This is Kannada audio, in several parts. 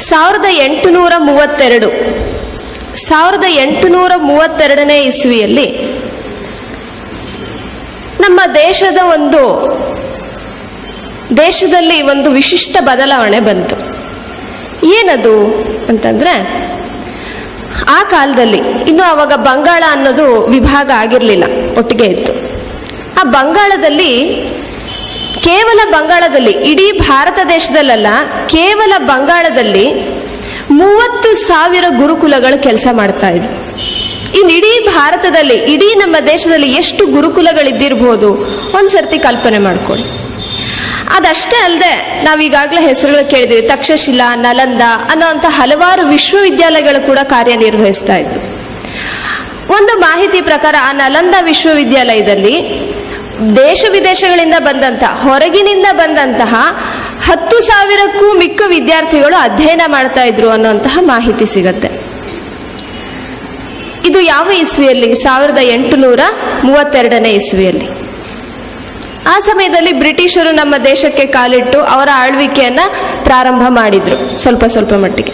ಸಾವಿರದ ಎಂಟುನೂರ ಮೂವತ್ತೆರಡು. ಸಾವಿರದ ಎಂಟುನೂರ ಮೂವತ್ತೆರಡನೇ ಇಸ್ವಿಯಲ್ಲಿ ನಮ್ಮ ದೇಶದ ಒಂದು, ದೇಶದಲ್ಲಿ ಒಂದು ವಿಶಿಷ್ಟ ಬದಲಾವಣೆ ಬಂತು. ಏನದು ಅಂತಂದ್ರೆ, ಆ ಕಾಲದಲ್ಲಿ, ಇನ್ನು ಅವಾಗ ಬಂಗಾಳ ಅನ್ನೋದು ವಿಭಾಗ ಆಗಿರಲಿಲ್ಲ, ಒಟ್ಟಿಗೆ ಇತ್ತು. ಆ ಬಂಗಾಳದಲ್ಲಿ ಕೇವಲ ಬಂಗಾಳದಲ್ಲಿ, ಇಡೀ ಭಾರತ ದೇಶದಲ್ಲ ಕೇವಲ ಬಂಗಾಳದಲ್ಲಿ ಮೂವತ್ತು ಸಾವಿರ ಗುರುಕುಲಗಳು ಕೆಲಸ ಮಾಡ್ತಾ ಇದ್ವು. ಇನ್ನು ಇಡೀ ಭಾರತದಲ್ಲಿ, ಇಡೀ ನಮ್ಮ ದೇಶದಲ್ಲಿ ಎಷ್ಟು ಗುರುಕುಲಗಳಿದ್ದಿರ್ಬೋದು, ಒಂದ್ಸರ್ತಿ ಕಲ್ಪನೆ ಮಾಡ್ಕೊಳ್ಳಿ. ಅದಷ್ಟೇ ಅಲ್ಲದೆ ನಾವೀಗಾಗಲೇ ಹೆಸರುಗಳು ಕೇಳಿದ್ವಿ, ತಕ್ಷಶಿಲಾ, ನಲಂದ ಅನ್ನೋಂಥ ಹಲವಾರು ವಿಶ್ವವಿದ್ಯಾಲಯಗಳು ಕೂಡ ಕಾರ್ಯನಿರ್ವಹಿಸ್ತಾ ಇದ್ವು. ಒಂದು ಮಾಹಿತಿ ಪ್ರಕಾರ, ಆ ನಲಂದ ವಿಶ್ವವಿದ್ಯಾಲಯದಲ್ಲಿ ದೇಶ ವಿದೇಶಗಳಿಂದ ಬಂದಂತಹ ಹೊರಗಿನಿಂದ ಬಂದಂತಹ ಹತ್ತು ಸಾವಿರಕ್ಕೂ ಮಿಕ್ಕ ವಿದ್ಯಾರ್ಥಿಗಳು ಅಧ್ಯಯನ ಮಾಡ್ತಾ ಇದ್ರು ಅನ್ನುವಂತಹ ಮಾಹಿತಿ ಸಿಗತ್ತೆ. ಇದು ಯಾವ ಇಸ್ವಿಯಲ್ಲಿ? ಸಾವಿರದ ಎಂಟುನೂರ ಮೂವತ್ತೆರಡನೇ ಇಸ್ವಿಯಲ್ಲಿ. ಆ ಸಮಯದಲ್ಲಿ ಬ್ರಿಟಿಷರು ನಮ್ಮ ದೇಶಕ್ಕೆ ಕಾಲಿಟ್ಟು ಅವರ ಆಳ್ವಿಕೆಯನ್ನ ಪ್ರಾರಂಭ ಮಾಡಿದ್ರು, ಸ್ವಲ್ಪ ಸ್ವಲ್ಪ ಮಟ್ಟಿಗೆ.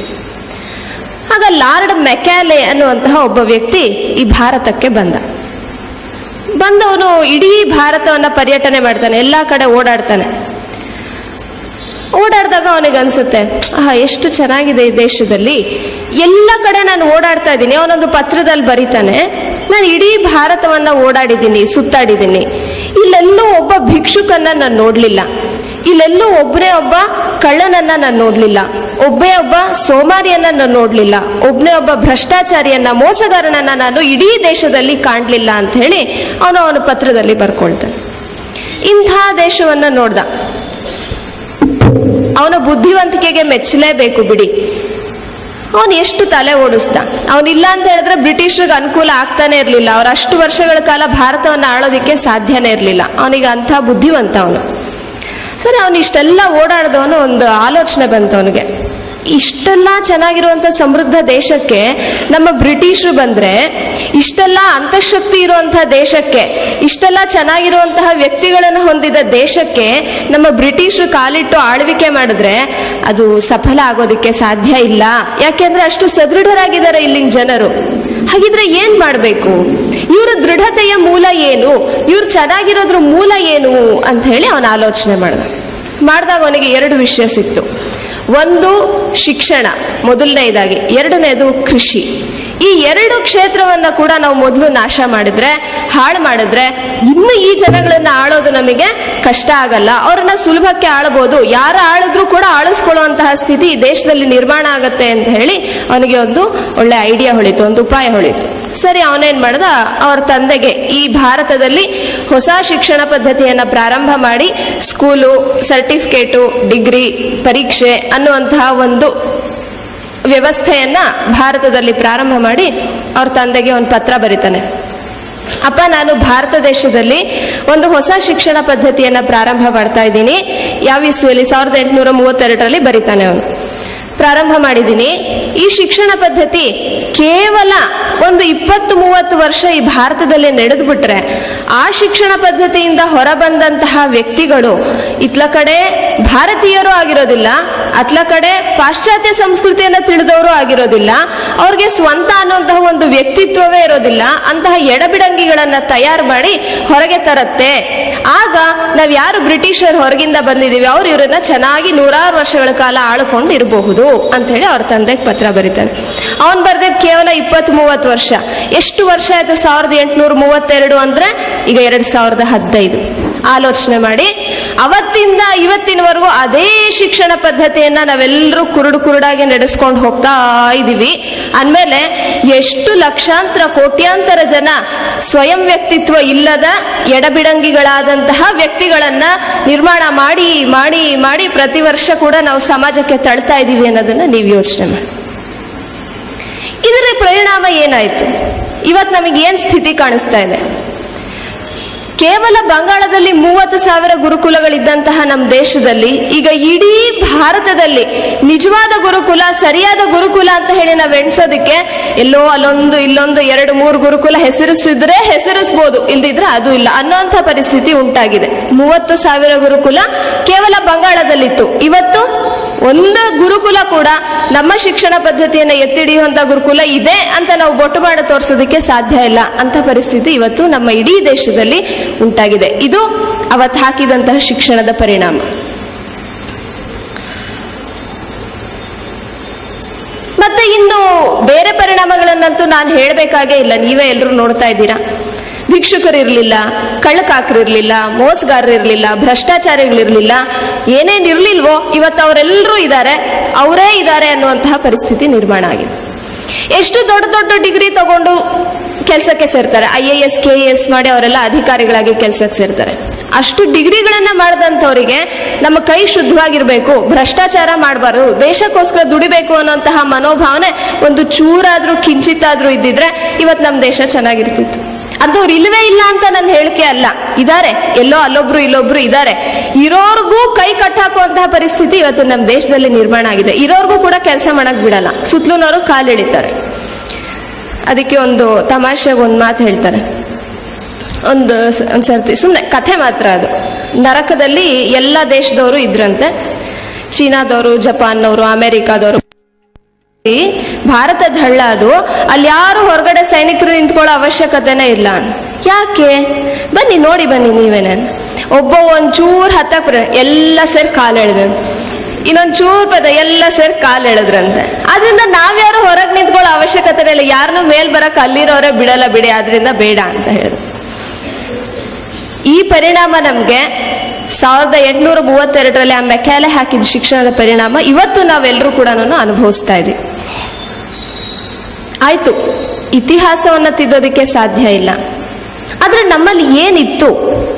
ಆಗ ಲಾರ್ಡ್ ಮೆಕ್ಯಾಲೆ ಅನ್ನುವಂತಹ ಒಬ್ಬ ವ್ಯಕ್ತಿ ಈ ಭಾರತಕ್ಕೆ ಬಂದ. ಬಂದವನು ಇಡೀ ಭಾರತವನ್ನ ಪರ್ಯಟನೆ ಮಾಡ್ತಾನೆ, ಎಲ್ಲಾ ಕಡೆ ಓಡಾಡ್ತಾನೆ. ಓಡಾಡಿದಾಗ ಅವನಿಗೆ ಅನ್ಸುತ್ತೆ, ಆಹಾ, ಎಷ್ಟು ಚೆನ್ನಾಗಿದೆ ಈ ದೇಶದಲ್ಲಿ. ಎಲ್ಲ ಕಡೆ ನಾನು ಓಡಾಡ್ತಾ ಇದ್ದೀನಿ, ಅವನೊಂದು ಪತ್ರದಲ್ಲಿ ಬರೀತಾನೆ, ನಾನು ಇಡೀ ಭಾರತವನ್ನ ಓಡಾಡಿದ್ದೀನಿ, ಸುತ್ತಾಡಿದ್ದೀನಿ. ಇಲ್ಲೆಲ್ಲೂ ಒಬ್ಬ ಭಿಕ್ಷುಕನ್ನ ನಾನು ನೋಡ್ಲಿಲ್ಲ. ಇಲ್ಲೆಲ್ಲೂ ಒಬ್ಬನೇ ಒಬ್ಬ ಕಳ್ಳನನ್ನ ನಾನು ನೋಡ್ಲಿಲ್ಲ. ಒಬ್ಬೇ ಒಬ್ಬ ಸೋಮಾರಿಯನ್ನ ನಾನು ನೋಡ್ಲಿಲ್ಲ. ಒಬ್ಬನೇ ಒಬ್ಬ ಭ್ರಷ್ಟಾಚಾರಿಯನ್ನ, ಮೋಸಗಾರನನ್ನ ನಾನು ಇಡೀ ದೇಶದಲ್ಲಿ ಕಾಣ್ಲಿಲ್ಲ ಅಂತ ಹೇಳಿ ಅವನು ಅವನ ಪತ್ರದಲ್ಲಿ ಬರ್ಕೊಳ್ತಾನೆ. ಇಂಥ ದೇಶವನ್ನ ನೋಡ್ದ. ಅವನ ಬುದ್ಧಿವಂತಿಕೆಗೆ ಮೆಚ್ಚಲೇಬೇಕು ಬಿಡಿ. ಅವನು ಎಷ್ಟು ತಲೆ ಓಡಿಸ್ದ. ಅವನಿಲ್ಲ ಅಂತ ಹೇಳಿದ್ರೆ ಬ್ರಿಟಿಷರಿಗೆ ಅನುಕೂಲ ಆಗ್ತಾನೆ ಇರಲಿಲ್ಲ. ಅವ್ರ ಅಷ್ಟು ವರ್ಷಗಳ ಕಾಲ ಭಾರತವನ್ನು ಆಳೋದಿಕ್ಕೆ ಸಾಧ್ಯನೇ ಇರಲಿಲ್ಲ. ಅವನಿಗೆ ಅಂಥ ಬುದ್ಧಿವಂತ ಅವನು. ಸರಿ, ಅವನು ಇಷ್ಟೆಲ್ಲ ಓಡಾಡ್ದವನು ಒಂದು ಆಲೋಚನೆ ಬಂತು ಅವನಿಗೆ ಇಷ್ಟೆಲ್ಲ ಚೆನ್ನಾಗಿರುವಂತ ಸಮೃದ್ಧ ದೇಶಕ್ಕೆ ನಮ್ಮ ಬ್ರಿಟಿಷರು ಬಂದ್ರೆ, ಇಷ್ಟೆಲ್ಲ ಅಂತಃಶಕ್ತಿ ಇರುವಂತಹ ದೇಶಕ್ಕೆ, ಇಷ್ಟೆಲ್ಲ ಚೆನ್ನಾಗಿರುವಂತಹ ವ್ಯಕ್ತಿಗಳನ್ನು ಹೊಂದಿದ ದೇಶಕ್ಕೆ ನಮ್ಮ ಬ್ರಿಟಿಷರು ಕಾಲಿಟ್ಟು ಆಳ್ವಿಕೆ ಮಾಡಿದ್ರೆ ಅದು ಸಫಲ ಆಗೋದಕ್ಕೆ ಸಾಧ್ಯ ಇಲ್ಲ. ಯಾಕೆಂದ್ರೆ ಅಷ್ಟು ಸದೃಢರಾಗಿದ್ದಾರೆ ಇಲ್ಲಿನ ಜನರು. ಹಾಗಿದ್ರೆ ಏನ್ ಮಾಡ್ಬೇಕು? ಇವ್ರ ದೃಢತೆಯ ಮೂಲ ಏನು? ಇವ್ರು ಚೆನ್ನಾಗಿರೋದ್ರ ಮೂಲ ಏನು ಅಂತ ಹೇಳಿ ಅವನ ಆಲೋಚನೆ ಮಾಡ್ದ. ಮಾಡಿದಾಗ ಅವನಿಗೆ ಎರಡು ವಿಷಯ ಸಿಕ್ತು. ಒಂದು ಶಿಕ್ಷಣ, ಮೊದಲನೇದಾಗಿ. ಎರಡನೇದು ಕೃಷಿ. ಈ ಎರಡು ಕ್ಷೇತ್ರವನ್ನ ಕೂಡ ನಾವು ಮೊದಲು ನಾಶ ಮಾಡಿದ್ರೆ, ಹಾಳು ಮಾಡಿದ್ರೆ ಇನ್ನು ಈ ಜನಗಳನ್ನ ಆಳೋದು ನಮಗೆ ಕಷ್ಟ ಆಗಲ್ಲ. ಅವ್ರನ್ನ ಸುಲಭಕ್ಕೆ ಆಳ್ಬೋದು. ಯಾರು ಆಳಿದ್ರು ಕೂಡ ಆಳಿಸ್ಕೊಳ್ಳುವಂತಹ ಸ್ಥಿತಿ ದೇಶದಲ್ಲಿ ನಿರ್ಮಾಣ ಆಗತ್ತೆ ಅಂತ ಹೇಳಿ ಅವನಿಗೆ ಒಂದು ಒಳ್ಳೆ ಐಡಿಯಾ ಹೊಳಿತು, ಒಂದು ಉಪಾಯ ಹೊಳಿತು. ಸರಿ, ಅವನೇನ್ ಮಾಡ್ದ? ಅವ್ರ ತಂದೆಗೆ ಈ ಭಾರತದಲ್ಲಿ ಹೊಸ ಶಿಕ್ಷಣ ಪದ್ಧತಿಯನ್ನ ಪ್ರಾರಂಭ ಮಾಡಿ, ಸ್ಕೂಲು ಸರ್ಟಿಫಿಕೇಟು ಡಿಗ್ರಿ ಪರೀಕ್ಷೆ ಅನ್ನುವಂತಹ ಒಂದು ವ್ಯವಸ್ಥೆಯನ್ನ ಭಾರತದಲ್ಲಿ ಪ್ರಾರಂಭ ಮಾಡಿ ಅವ್ರ ತಂದೆಗೆ ಒಂದು ಪತ್ರ ಬರೀತಾನೆ. ಅಪ್ಪ, ನಾನು ಭಾರತ ದೇಶದಲ್ಲಿ ಒಂದು ಹೊಸ ಶಿಕ್ಷಣ ಪದ್ಧತಿಯನ್ನ ಪ್ರಾರಂಭ ಮಾಡ್ತಾ ಇದ್ದೀನಿ. ಯಾವ ಇಸ್ವಿಯಲ್ಲಿ ಸಾವಿರದ ಎಂಟುನೂರ ಮೂವತ್ತೆರಡರಲ್ಲಿ ಬರೀತಾನೆ ಅವನು. ಪ್ರಾರಂಭ ಮಾಡಿದ್ದೀನಿ. ಈ ಶಿಕ್ಷಣ ಪದ್ಧತಿ ಕೇವಲ ಒಂದು ಇಪ್ಪತ್ತು ಮೂವತ್ತು ವರ್ಷ ಈ ಭಾರತದಲ್ಲಿ ನಡೆದು ಬಿಟ್ರೆ ಆ ಶಿಕ್ಷಣ ಪದ್ಧತಿಯಿಂದ ಹೊರಬಂದಂತಹ ವ್ಯಕ್ತಿಗಳು ಇತ್ಲ ಕಡೆ ಭಾರತೀಯರು ಆಗಿರೋದಿಲ್ಲ, ಅತ್ಲ ಕಡೆ ಪಾಶ್ಚಾತ್ಯ ಸಂಸ್ಕೃತಿಯನ್ನ ತಿಳಿದವರು ಆಗಿರೋದಿಲ್ಲ, ಅವ್ರಿಗೆ ಸ್ವಂತ ಅನ್ನೋಂತಹ ಒಂದು ವ್ಯಕ್ತಿತ್ವವೇ ಇರೋದಿಲ್ಲ, ಅಂತಹ ಎಡಬಿಡಂಗಿಗಳನ್ನ ತಯಾರು ಮಾಡಿ ಹೊರಗೆ ತರತ್ತೆ. ಆಗ ನಾವ್ ಯಾರು ಬ್ರಿಟಿಷರ್ ಹೊರಗಿಂದ ಬಂದಿದೀವಿ ಅವ್ರು ಇವರನ್ನ ಚೆನ್ನಾಗಿ ನೂರಾರು ವರ್ಷಗಳ ಕಾಲ ಆಳ್ಕೊಂಡು ಇರಬಹುದು ಅಂತ ಹೇಳಿ ಅವ್ರ ತಂದೆಗೆ ಪತ್ರ ಬರೀತಾನೆ. ಅವನ್ ಬರ್ದಿದ್ ಕೇವಲ ಇಪ್ಪತ್ ಮೂವತ್ತು ವರ್ಷ. ಎಷ್ಟು ವರ್ಷ ಆಯ್ತು? ಸಾವಿರದ ಎಂಟುನೂರ ಮೂವತ್ತೆರಡು ಅಂದ್ರೆ ಈಗ ಎರಡ್ ಸಾವಿರದ ಹದಿನೈದು. ಆಲೋಚನೆ ಮಾಡಿ ಅವತ್ತಿಂದ ಇವತ್ತಿನವರೆಗೂ ಅದೇ ಶಿಕ್ಷಣ ಪದ್ಧತಿಯನ್ನ ನಾವೆಲ್ಲರೂ ಕುರುಡು ಕುರುಡಾಗಿ ನಡೆಸ್ಕೊಂಡು ಹೋಗ್ತಾ ಇದ್ದೀವಿ ಅಂದಮೇಲೆ ಎಷ್ಟು ಲಕ್ಷಾಂತರ, ಕೋಟ್ಯಾಂತರ ಜನ ಸ್ವಯಂ ವ್ಯಕ್ತಿತ್ವ ಇಲ್ಲದ ಎಡಬಿಡಂಗಿಗಳಾದಂತಹ ವ್ಯಕ್ತಿಗಳನ್ನ ನಿರ್ಮಾಣ ಮಾಡಿ ಮಾಡಿ ಮಾಡಿ ಪ್ರತಿ ವರ್ಷ ಕೂಡ ನಾವು ಸಮಾಜಕ್ಕೆ ತಳ್ತಾ ಇದ್ದೀವಿ ಅನ್ನೋದನ್ನ ನೀವು ಯೋಚನೆ ಮಾಡಿ. ಇದರ ಪರಿಣಾಮ ಏನಾಯ್ತು? ಇವತ್ತು ನಮಗೆ ಏನ್ ಸ್ಥಿತಿ ಕಾಣಿಸ್ತಾ ಇದೆ? ಕೇವಲ ಬಂಗಾಳದಲ್ಲಿ ಮೂವತ್ತು ಸಾವಿರ ಗುರುಕುಲಗಳಿದ್ದಂತಹ ನಮ್ಮ ದೇಶದಲ್ಲಿ ಈಗ ಇಡೀ ಭಾರತದಲ್ಲಿ ನಿಜವಾದ ಗುರುಕುಲ, ಸರಿಯಾದ ಗುರುಕುಲ ಅಂತ ಹೇಳಿ ನಾವು ಎಣಿಸೋದಕ್ಕೆ ಎಲ್ಲೋ ಅಲ್ಲೊಂದು, ಇಲ್ಲೊಂದು ಎರಡು, ಮೂರು ಗುರುಕುಲ ಹೆಸರಿಸಿದ್ರೆ ಹೆಸರಿಸಬಹುದು ಇಲ್ದಿದ್ರೆ ಅದು ಇಲ್ಲ. ಅನ್ನೋಂಥ ಪರಿಸ್ಥಿತಿ ಉಂಟಾಗಿದೆ. ಮೂವತ್ತು ಸಾವಿರ ಗುರುಕುಲ ಕೇವಲ ಬಂಗಾಳದಲ್ಲಿತ್ತು. ಇವತ್ತು ಒಂದು ಗುರುಕುಲ ಕೂಡ ನಮ್ಮ ಶಿಕ್ಷಣ ಪದ್ಧತಿಯನ್ನು ಎತ್ತಿಡಿಯುವಂತ ಗುರುಕುಲ ಇದೆ ಅಂತ ನಾವು ಬೊಟ್ಟು ಮಾಡಿ ತೋರಿಸೋದಕ್ಕೆ ಸಾಧ್ಯ ಇಲ್ಲ ಅಂತ ಪರಿಸ್ಥಿತಿ ಇವತ್ತು ನಮ್ಮ ಇಡೀ ದೇಶದಲ್ಲಿ ಉಂಟಾಗಿದೆ. ಇದು ಅವತ್ತು ಹಾಕಿದಂತಹ ಶಿಕ್ಷಣದ ಪರಿಣಾಮ. ಮತ್ತೆ ಇನ್ನು ಬೇರೆ ಪರಿಣಾಮಗಳನ್ನಂತೂ ನಾನು ಹೇಳಬೇಕಾಗೇ ಇಲ್ಲ. ನೀವೇ ಎಲ್ಲರೂ ನೋಡ್ತಾ ಇದ್ದೀರಾ? ಭಿಕ್ಷುಕರಿರ್ಲಿಲ್ಲ, ಕಳ್ಳಕಾಕರಿರ್ಲಿಲ್ಲ, ಮೋಸಗಾರರಿರ್ಲಿಲ್ಲ, ಭ್ರಷ್ಟಾಚಾರಿಗಳಿರ್ಲಿಲ್ಲ ಏನೇನ್ ಇರಲಿಲ್ವೋ ಇವತ್ತು ಅವರೆಲ್ಲರೂ ಇದ್ದಾರೆ, ಅವರೇ ಇದ್ದಾರೆ ಅನ್ನುವಂತಹ ಪರಿಸ್ಥಿತಿ ನಿರ್ಮಾಣ ಆಗಿದೆ. ಎಷ್ಟು ದೊಡ್ಡ ದೊಡ್ಡ ಡಿಗ್ರಿ ತಗೊಂಡು ಕೆಲಸಕ್ಕೆ ಸೇರ್ತಾರೆ, I A S, K S ಮಾಡಿ ಅವರೆಲ್ಲ ಅಧಿಕಾರಿಗಳಾಗಿ ಕೆಲಸಕ್ಕೆ ಸೇರ್ತಾರೆ. ಅಷ್ಟು ಡಿಗ್ರಿಗಳನ್ನ ಮಾಡಿದಂಥವರಿಗೆ ನಮ್ಮ ಕೈ ಶುದ್ಧವಾಗಿರ್ಬೇಕು, ಭ್ರಷ್ಟಾಚಾರ ಮಾಡಬಾರ್ದು, ದೇಶಕ್ಕೋಸ್ಕರ ದುಡಿಬೇಕು ಅನ್ನೋಂತಹ ಮನೋಭಾವನೆ ಒಂದು ಚೂರಾದ್ರೂ ಕಿಂಚಿತ್ತಾದ್ರೂ ಇದ್ದಿದ್ರೆ ಇವತ್ತು ನಮ್ಮ ದೇಶ ಚೆನ್ನಾಗಿರ್ತಿತ್ತು. ಅಂಥವ್ರು ಇಲ್ವೇ ಇಲ್ಲ ಅಂತ ನನ್ನ ಹೇಳಿಕೆ ಅಲ್ಲ. ಇದಾರೆ, ಎಲ್ಲೋ ಅಲ್ಲೊಬ್ರು ಇಲ್ಲೊಬ್ರು ಇದಾರೆ. ಇರೋರ್ಗೂ ಕೈ ಕಟ್ಟಾಕುವಂತಹ ಪರಿಸ್ಥಿತಿ ಇವತ್ತು ನಮ್ಮ ದೇಶದಲ್ಲಿ ನಿರ್ಮಾಣ ಆಗಿದೆ. ಇರೋರ್ಗೂ ಕೂಡ ಕೆಲಸ ಮಾಡಕ್ ಬಿಡಲ್ಲ. ಸುತ್ತಲೂನವರು ಕಾಲಿಡಿತಾರೆ ಅದಕ್ಕೆ ಒಂದು ತಮಾಷೆಗೆ ಒಂದು ಮಾತು ಹೇಳ್ತಾರೆ. ಒಂದು ಸ- ಒಂದ್ ಸರ್ತಿ ಸುಮ್ಮನೆ ಕಥೆ ಮಾತ್ರ ಅದು. ನರಕದಲ್ಲಿ ಎಲ್ಲ ದೇಶದವರು ಇದ್ರಂತೆ. ಚೀನಾದವರು ಜಪಾನ್ನವರು ಅಮೆರಿಕಾದವರು. ಭಾರತದ ಹಳ್ಳ ಅದು. ಅಲ್ಲಿ ಯಾರು ಹೊರಗಡೆ ಸೈನಿಕರು ನಿಂತ್ಕೊಳ್ಳೋ ಅವಶ್ಯಕತೆನೇ ಇಲ್ಲ. ಯಾಕೆ? ಬನ್ನಿ, ನೋಡಿ ಬನ್ನಿ ನೀವೇನೆ ಒಬ್ಬ ಒಂಚೂರ್ ಹತ್ತಕ್ ಬರ ಎಲ್ಲ ಸೇರಿ ಕಾಲು ಇನ್ನೊಂದ್ ಚೂರ್ ಪದ ಎಲ್ಲ ಸೇರಿ ಕಾಲು ಎಳೆದ್ರಂತೆ. ಆದ್ರಿಂದ ನಾವ್ಯಾರು ಹೊರಗೆ ನಿಂತ್ಕೊಳ್ಳೋ ಅವಶ್ಯಕತೆ ಇಲ್ಲ. ಯಾರನ್ನು ಮೇಲ್ ಬರಕ್ ಅಲ್ಲಿರೋರೇ ಬಿಡಲ್ಲ ಬಿಡಿ, ಆದ್ರಿಂದ ಬೇಡ ಅಂತ ಹೇಳಿದ್ರು. ಈ ಪರಿಣಾಮ ನಮ್ಗೆ ಸಾವಿರದ ಎಂಟುನೂರ ಮೂವತ್ತೆರಡರಲ್ಲಿ ಆ ಮೆಕ್ಯಾಲೆ ಹಾಕಿದ ಶಿಕ್ಷಣದ ಪರಿಣಾಮ ಇವತ್ತು ನಾವೆಲ್ಲರೂ ಕೂಡ ಅನುಭವಿಸ್ತಾ ಇದ್ದೀವಿ ಆಯ್ತು, ಇತಿಹಾಸವನ್ನ ತಿದ್ದೋದಕ್ಕೆ ಸಾಧ್ಯ ಇಲ್ಲ. ಆದ್ರೆ ನಮ್ಮಲ್ಲಿ ಏನಿತ್ತು?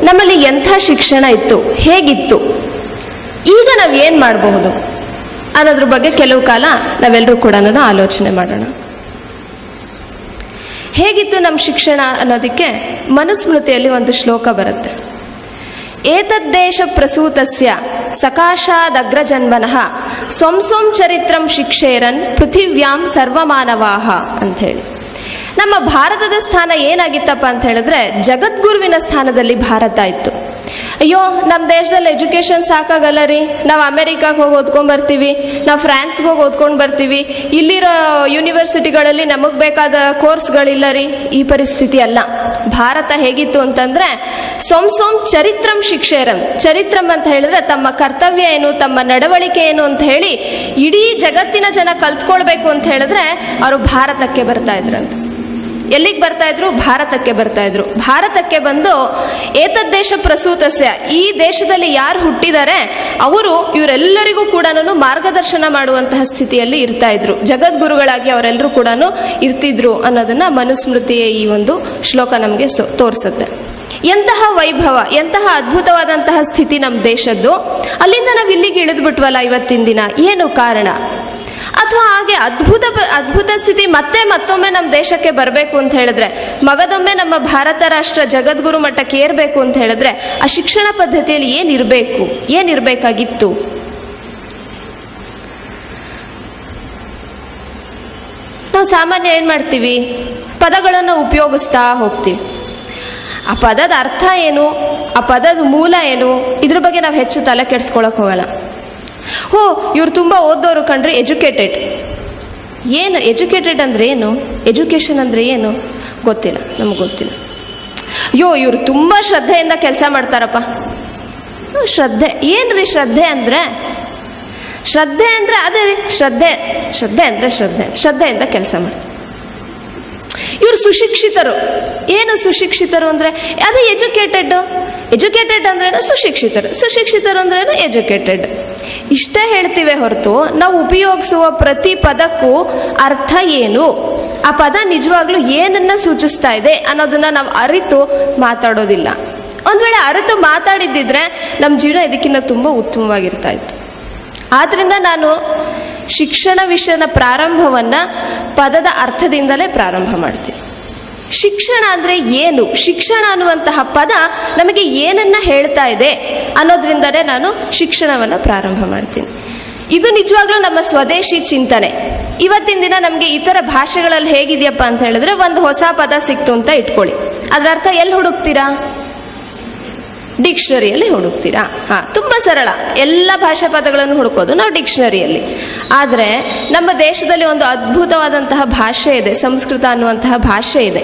ನಮ್ಮಲ್ಲಿ ಎಂಥ ಶಿಕ್ಷಣ ಇತ್ತು? ಹೇಗಿತ್ತು? ಈಗ ನಾವ್ ಏನ್ ಮಾಡಬಹುದು? ಅನ್ನೋದ್ರ ಬಗ್ಗೆ ಕೆಲವು ಕಾಲ ನಾವೆಲ್ಲರೂ ಕೂಡ ಆಲೋಚನೆ ಮಾಡೋಣ. ಹೇಗಿತ್ತು ನಮ್ಮ ಶಿಕ್ಷಣ ಅನ್ನೋದಕ್ಕೆ ಮನುಸ್ಮೃತಿಯಲ್ಲಿ ಒಂದು ಶ್ಲೋಕ ಬರುತ್ತೆ. ಏತದ್ದೇಶ ಪ್ರಸೂತಸ್ಯ ಸಕಾಶಾದಗ್ರಜನ್ಮನಃ ಸ್ವಂ ಸ್ವಂ ಚರಿತ್ರಂ ಶಿಕ್ಷೇರನ್ ಪೃಥಿವ್ಯಾಂ ಸರ್ವಮಾನವಾಹ ಅಂತ ಹೇಳಿ ನಮ್ಮ ಭಾರತದ ಸ್ಥಾನ ಏನಾಗಿತ್ತಪ್ಪ ಅಂತ ಹೇಳಿದ್ರೆ ಜಗದ್ಗುರುವಿನ ಸ್ಥಾನದಲ್ಲಿ ಭಾರತ ಇತ್ತು. ಅಯ್ಯೋ ನಮ್ಮ ದೇಶದಲ್ಲಿ ಎಜುಕೇಷನ್ ಸಾಕಾಗಲ್ಲ ರೀ ನಾವು ಅಮೆರಿಕಾಗೆ ಹೋಗಿ ಓದ್ಕೊಂಡು ಬರ್ತೀವಿ, ನಾವು ಫ್ರಾನ್ಸ್ಗೆ ಹೋಗಿ ಓದ್ಕೊಂಡು ಬರ್ತೀವಿ. ಇಲ್ಲಿರೋ ಯೂನಿವರ್ಸಿಟಿಗಳಲ್ಲಿ ನಮಗೆ ಬೇಕಾದ ಕೋರ್ಸ್ಗಳಿಲ್ಲ ರೀ ಈ ಪರಿಸ್ಥಿತಿ ಅಲ್ಲ. ಭಾರತ ಹೇಗಿತ್ತು ಅಂತಂದ್ರೆ ಸೋಮ್ ಸೋಮ್ ಚರಿತ್ರಂ ಶಿಕ್ಷೇರಂ. ಚರಿತ್ರಂ ಅಂತ ಹೇಳಿದ್ರೆ ತಮ್ಮ ಕರ್ತವ್ಯ ಏನು, ತಮ್ಮ ನಡವಳಿಕೆ ಏನು ಅಂತ ಹೇಳಿ ಇಡೀ ಜಗತ್ತಿನ ಜನ ಕಲ್ತ್ಕೊಳ್ಬೇಕು ಅಂತ ಹೇಳಿದ್ರೆ, ಅವರು ಭಾರತಕ್ಕೆ ಬರ್ತಾ ಇದ್ರಂತೆ. ಎಲ್ಲಿಗೆ ಬರ್ತಾ ಇದ್ರು? ಭಾರತಕ್ಕೆ ಬರ್ತಾ ಇದ್ರು. ಭಾರತಕ್ಕೆ ಬಂದು ಏತದ್ದೇಶ ಪ್ರಸೂತಸ್ಯ? ಈ ದೇಶದಲ್ಲಿ ಯಾರು ಹುಟ್ಟಿದ್ದಾರೆ ಅವರು ಇವರೆಲ್ಲರಿಗೂ ಕೂಡ ಮಾರ್ಗದರ್ಶನ ಮಾಡುವಂತಹ ಸ್ಥಿತಿಯಲ್ಲಿ ಇರ್ತಾ ಇದ್ರು. ಜಗದ್ಗುರುಗಳಾಗಿ ಅವರೆಲ್ಲರೂ ಕೂಡ ಇರ್ತಿದ್ರು ಅನ್ನೋದನ್ನ ಮನುಸ್ಮೃತಿಯ ಈ ಒಂದು ಶ್ಲೋಕ ನಮಗೆ ತೋರಿಸುತ್ತೆ. ಎಂತಹ ವೈಭವ, ಎಂತಹ ಅದ್ಭುತವಾದಂತಹ ಸ್ಥಿತಿ ನಮ್ಮ ದೇಶದ್ದು. ಅಲ್ಲಿಂದ ನಾವು ಇಲ್ಲಿಗೆ ಇಳಿದ್ಬಿಟ್ವಲ್ಲ ಇವತ್ತಿನ ದಿನ. ಏನು ಕಾರಣ? ಅಥವಾ ಹಾಗೆ ಅದ್ಭುತ ಅದ್ಭುತ ಸ್ಥಿತಿ ಮತ್ತೆ ಮತ್ತೊಮ್ಮೆ ನಮ್ಮ ದೇಶಕ್ಕೆ ಬರಬೇಕು ಅಂತ ಹೇಳಿದ್ರೆ, ಮಗದೊಮ್ಮೆ ನಮ್ಮ ಭಾರತ ರಾಷ್ಟ್ರ ಜಗದ್ಗುರು ಮಟ್ಟಕ್ಕೆ ಏರ್ಬೇಕು ಅಂತ ಹೇಳಿದ್ರೆ, ಆ ಶಿಕ್ಷಣ ಪದ್ಧತಿಯಲ್ಲಿ ಏನಿರಬೇಕು ಏನಿರಬೇಕಾಗಿತ್ತು ನಾವು ಸಾಮಾನ್ಯ ಏನ್ ಮಾಡ್ತೀವಿ? ಪದಗಳನ್ನು ಉಪಯೋಗಿಸ್ತಾ ಹೋಗ್ತೀವಿ. ಆ ಪದದ ಅರ್ಥ ಏನು? ಆ ಪದದ ಮೂಲ ಏನು? ಇದ್ರ ಬಗ್ಗೆ ನಾವು ಹೆಚ್ಚು ತಲೆ ಕೆಡ್ಸ್ಕೊಳಕ್ ಹೋಗಲ್ಲ. ಹೋ, ಇವ್ರು ತುಂಬಾ ಓದೋರು ಕಂಡ್ರೆ ಎಜುಕೇಟೆಡ್. ಏನು, ಎಜುಕೇಟೆಡ್ ಅಂದ್ರೆ ಏನು? ಎಜುಕೇಶನ್ ಅಂದ್ರೆ ಏನು? ಗೊತ್ತಿಲ್ಲ, ನಮ್ಗೆ ಗೊತ್ತಿಲ್ಲ. ಅಯ್ಯೋ ಇವ್ರು ತುಂಬಾ ಶ್ರದ್ಧೆಯಿಂದ ಕೆಲಸ ಮಾಡ್ತಾರಪ್ಪ. ಶ್ರದ್ಧೆ, ಏನ್ರಿ ಶ್ರದ್ಧೆ ಅಂದ್ರೆ? ಶ್ರದ್ಧೆ ಅಂದ್ರೆ ಅದೇ ರೀ, ಶ್ರದ್ಧೆ ಶ್ರದ್ಧೆ ಅಂದ್ರೆ ಶ್ರದ್ಧೆ, ಶ್ರದ್ಧೆಯಿಂದ ಕೆಲಸ ಮಾಡ್ತಾರೆ. ಇವ್ರು ಸುಶಿಕ್ಷಿತರು. ಏನು ಸುಶಿಕ್ಷಿತರು ಅಂದ್ರೆ? ಅದೇ ಎಜುಕೇಟೆಡ್. ಎಜುಕೇಟೆಡ್ ಅಂದ್ರೇನು ಸುಶಿಕ್ಷಿತರು. ಸುಶಿಕ್ಷಿತರು ಅಂದ್ರೇನು ಎಜುಕೇಟೆಡ್. ಇಷ್ಟೇ ಹೇಳ್ತೀವಿ ಹೊರತು ನಾವು ಉಪಯೋಗಿಸುವ ಪ್ರತಿ ಪದಕ್ಕೂ ಅರ್ಥ ಏನು? ಆ ಪದ ನಿಜವಾಗ್ಲೂ ಏನನ್ನ ಸೂಚಿಸ್ತಾ ಇದೆ ಅನ್ನೋದನ್ನ ನಾವು ಅರಿತು ಮಾತಾಡೋದಿಲ್ಲ. ಒಂದ್ ವೇಳೆ ಅರಿತು ಮಾತಾಡಿದ್ದಿದ್ರೆ ನಮ್ಮ ಜೀವನ ಇದಕ್ಕಿಂತ ತುಂಬಾ ಉತ್ತಮವಾಗಿರ್ತಾ ಇತ್ತು. ಆದ್ರಿಂದ ನಾನು ಶಿಕ್ಷಣ ವಿಷಯದ ಪ್ರಾರಂಭವನ್ನ ಪದದ ಅರ್ಥದಿಂದಲೇ ಪ್ರಾರಂಭ ಮಾಡ್ತೀನಿ. ಶಿಕ್ಷಣ ಅಂದ್ರೆ ಏನು? ಶಿಕ್ಷಣ ಅನ್ನುವಂತಹ ಪದ ನಮಗೆ ಏನನ್ನ ಹೇಳ್ತಾ ಇದೆ ಅನ್ನೋದ್ರಿಂದಲೇ ನಾನು ಶಿಕ್ಷಣವನ್ನ ಪ್ರಾರಂಭ ಮಾಡ್ತೀನಿ. ಇದು ನಿಜವಾಗ್ಲೂ ನಮ್ಮ ಸ್ವದೇಶಿ ಚಿಂತನೆ. ಇವತ್ತಿನ ದಿನ ನಮಗೆ ಇತರ ಭಾಷೆಗಳಲ್ಲಿ ಹೇಗಿದೆಯಪ್ಪ ಅಂತ ಹೇಳಿದ್ರೆ, ಒಂದು ಹೊಸ ಪದ ಸಿಕ್ತು ಅಂತ ಇಟ್ಕೊಳ್ಳಿ. ಅದರ ಅರ್ಥ ಎಲ್ಲಿ ಹುಡುಕ್ತೀರಾ? ಡಿಕ್ಷನರಿಯಲ್ಲಿ ಹುಡುಕ್ತೀರಾ? ಹಾ, ತುಂಬಾ ಸರಳ. ಎಲ್ಲ ಭಾಷಾ ಪದಗಳನ್ನು ಹುಡುಕೋದು ನಾವು ಡಿಕ್ಷನರಿಯಲ್ಲಿ. ಆದರೆ ನಮ್ಮ ದೇಶದಲ್ಲಿ ಒಂದು ಅದ್ಭುತವಾದಂತಹ ಭಾಷೆ ಇದೆ, ಸಂಸ್ಕೃತ ಅನ್ನುವಂತಹ ಭಾಷೆ ಇದೆ.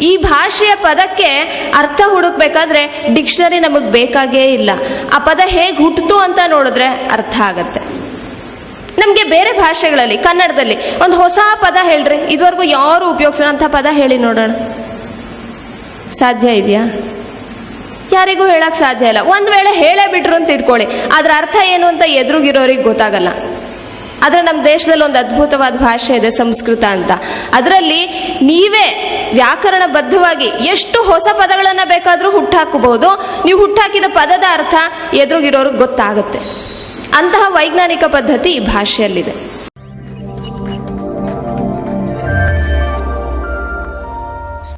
ಈ ಭಾಷೆಯ ಪದಕ್ಕೆ ಅರ್ಥ ಹುಡುಕ್ಬೇಕಾದ್ರೆ ಡಿಕ್ಷನರಿ ನಮಗೆ ಬೇಕಾಗೇ ಇಲ್ಲ. ಆ ಪದ ಹೇಗೆ ಹುಟ್ಟಿತು ಅಂತ ನೋಡಿದ್ರೆ ಅರ್ಥ ಆಗತ್ತೆ. ನಮಗೆ ಬೇರೆ ಭಾಷೆಗಳಲ್ಲಿ, ಕನ್ನಡದಲ್ಲಿ ಒಂದು ಹೊಸ ಪದ ಹೇಳ್ರಿ. ಇದುವರೆಗೂ ಯಾರು ಉಪಯೋಗಿಸೋಂಥ ಪದ ಹೇಳಿ ನೋಡೋಣ. ಸಾಧ್ಯ ಇದೆಯಾ? ಯಾರಿಗೂ ಹೇಳಕ್ ಸಾಧ್ಯ ಇಲ್ಲ. ಒಂದ್ ವೇಳೆ ಹೇಳೇ ಬಿಟ್ರು ಅಂತ ಇಟ್ಕೊಳ್ಳಿ. ಅದ್ರ ಅರ್ಥ ಏನು ಅಂತ ಎದುರುಗಿರೋರಿಗೆ ಗೊತ್ತಾಗಲ್ಲ. ಆದ್ರೆ ನಮ್ಮ ದೇಶದಲ್ಲಿ ಒಂದು ಅದ್ಭುತವಾದ ಭಾಷೆ ಇದೆ, ಸಂಸ್ಕೃತ ಅಂತ. ಅದರಲ್ಲಿ ನೀವೇ ವ್ಯಾಕರಣಬದ್ಧವಾಗಿ ಎಷ್ಟು ಹೊಸ ಪದಗಳನ್ನ ಬೇಕಾದರೂ ಹುಟ್ಟಾಕಬಹುದು. ನೀವು ಹುಟ್ಟಾಕಿದ ಪದದ ಅರ್ಥ ಎದುರುಗಿರೋರಿಗೆ ಗೊತ್ತಾಗುತ್ತೆ. ಅಂತಹ ವೈಜ್ಞಾನಿಕ ಪದ್ಧತಿ ಈ ಭಾಷೆಯಲ್ಲಿದೆ.